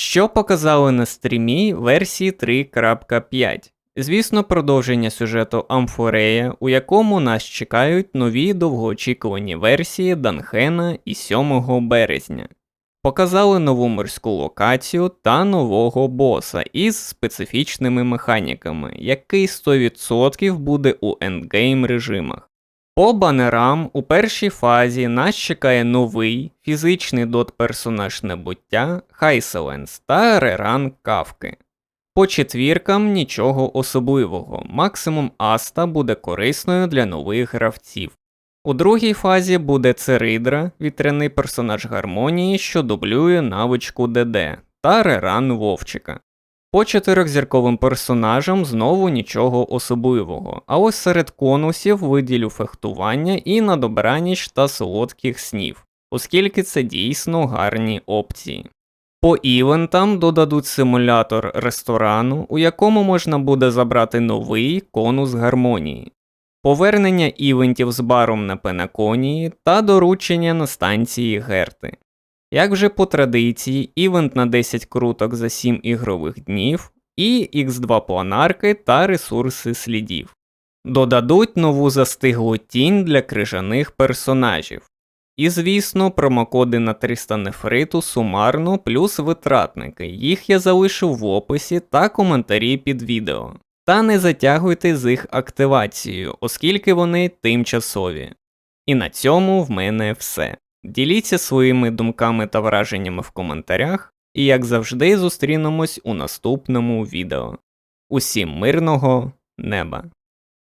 Що показали на стрімі версії 3.5. Звісно, продовження сюжету Амфорея, у якому нас чекають нові довгоочікувані версії Данхена і 7 березня. Показали нову морську локацію та нового боса із специфічними механіками, який 100% буде у ендгейм режимах. По банерам у першій фазі нас чекає новий фізичний дот персонаж небуття Хайселенс та Реран Кавки. По четвіркам нічого особливого, максимум Аста буде корисною для нових гравців. У другій фазі буде Церидра, вітряний персонаж гармонії, що дублює навичку ДД, та Реран Вовчика. По чотирьохзірковим персонажам знову нічого особливого, а ось серед конусів виділю фехтування і на добраніч та солодких снів, оскільки це дійсно гарні опції. По івентам додадуть симулятор ресторану, у якому можна буде забрати новий конус гармонії, повернення івентів з баром на Пенаконії та доручення на станції Герти. Як вже по традиції, івент на 10 круток за 7 ігрових днів і X2 планарки та ресурси слідів. Додадуть нову застиглу тінь для крижаних персонажів. І, звісно, промокоди на 300 нефриту сумарно плюс витратники. Їх я залишив в описі та коментарі під відео. Та не затягуйте з їх активацією, оскільки вони тимчасові. І на цьому в мене все. Діліться своїми думками та враженнями в коментарях, і як завжди зустрінемось у наступному відео. Усім мирного неба!